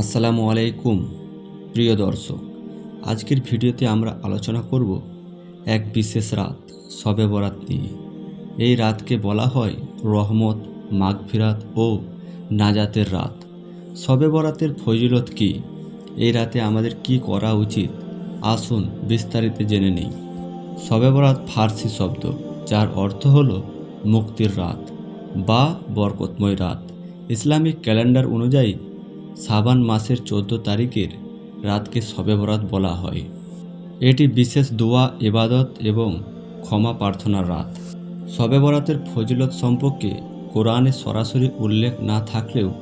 আসসালামু আলাইকুম, প্রিয় দর্শক। আজকের ভিডিওতে আমরা আলোচনা করব এক বিশেষ রাত শবে বরাত নিয়ে। এই রাতকে বলা হয় রহমত, মাগফিরাত ও নাজাতের রাত। শবে বরাতের ফজিলত কি? এই রাতে আমাদের কি করা উচিত? আসুন বিস্তারিত জেনে নেই। শবে বরাত ফার্সি শব্দ, যার অর্থ হল মুক্তির রাত বা বরকতময় রাত। ইসলামিক ক্যালেন্ডার অনুযায়ী সাবান মাসের চোদ্দ তারিখের রাতকে শবে বরাত বলা হয়। এটি বিশেষ দোয়া, ইবাদত এবং ক্ষমা প্রার্থনার রাত। শবে বরাতের ফজিলত সম্পর্কে কোরআনে সরাসরি উল্লেখ না থাকলেও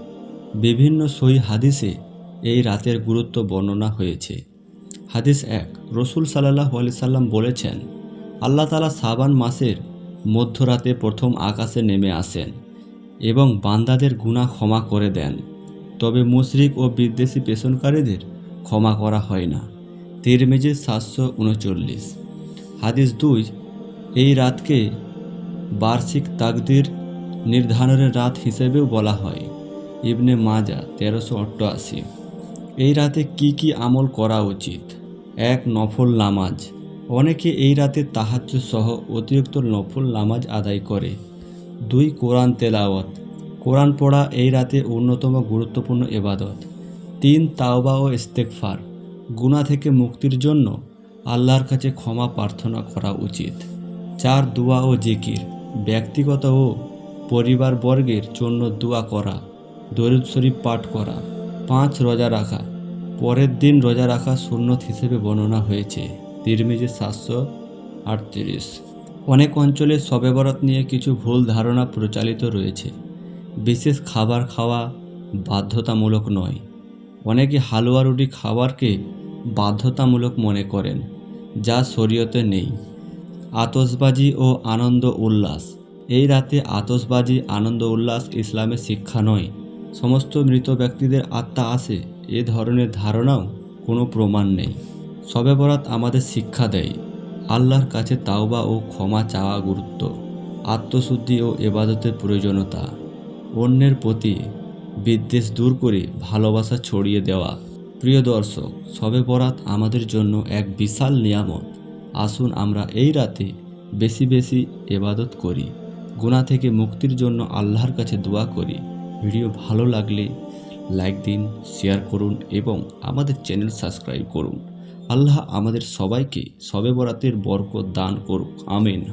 বিভিন্ন সই হাদিসে এই রাতের গুরুত্ব বর্ণনা হয়েছে। হাদিস এক, রসুল সাল্লাহ আলি সাল্লাম বলেছেন, আল্লাহ তালা সাবান মাসের মধ্যরাতে প্রথম আকাশে নেমে আসেন এবং বান্দাদের গুণা ক্ষমা করে দেন। তবে মুশরিক ও বিদ্বেষী পেশনকারীদের ক্ষমা করা হয় না। তিরমিজি সাতশো উনচল্লিশ। হাদিস দুই, এই রাতকে বার্ষিক তাকদির নির্ধারণের রাত হিসেবেও বলা হয়। ইবনে মাজা তেরোশো অষ্টআশি এই রাতে কি কি আমল করা উচিত? এক, নফল নামাজ। অনেকে এই রাতে তাহাজ্জ সহ অতিরিক্ত নফল নামাজ আদায় করে। দুই, কোরআন তেলাওয়াত। কোরআন পড়া এই রাতে অন্যতম গুরুত্বপূর্ণ এবাদত তিন, তাওবা ও ইস্তেকফার গুণা থেকে মুক্তির জন্য আল্লাহর কাছে ক্ষমা প্রার্থনা করা উচিত। চার, দোয়া ও জিকির। ব্যক্তিগত ও পরিবারবর্গের জন্য দোয়া করা, দরুদ শরীফ পাঠ করা। পাঁচ, রোজা রাখা। পরের দিন রোজা রাখা সুন্নত হিসেবে বর্ণনা হয়েছে। তিরমিজি সাতশো আটত্রিশ। অনেক অঞ্চলে শবে বরাত নিয়ে কিছু ভুল ধারণা প্রচালিত রয়েছে। বিশেষ খাবার খাওয়া বাধ্যতামূলক নয়। অনেকে হালুয়া রুটি খাবারকে বাধ্যতামূলক মনে করেন, যা শরীয়তে নেই। আতসবাজি ও আনন্দ উল্লাস। এই রাতে আতসবাজি, আনন্দ উল্লাস ইসলামের শিক্ষা নয়। সমস্ত মৃত ব্যক্তিদের আত্মা আসে এ ধরনের ধারণাও কোনো প্রমাণ নেই। শবে বরাত আমাদের শিক্ষা দেয়, আল্লাহর কাছে তাওবা ও ক্ষমা চাওয়া গুরুত্ব, আত্মশুদ্ধি ও এবাদতের প্রয়োজনীয়তা। অন্যের প্রতি বিদ্বেষ দূর করে ভালোবাসা ছড়িয়ে দেওয়া। প্রিয় দর্শক শবে বরাত আমাদের জন্য এক বিশাল নিয়ামত। আসুন আমরা এই রাতে বেশি বেশি এবাদত করি। গুণা থেকে মুক্তির জন্য আল্লাহর কাছে দোয়া করি। ভিডিও ভালো লাগলে লাইক দিন, শেয়ার করুন এবং আমাদের চ্যানেল সাবস্ক্রাইব করুন। আল্লাহ আমাদের সবাইকে শবে বরাতের বরকত দান করুক। আমিন।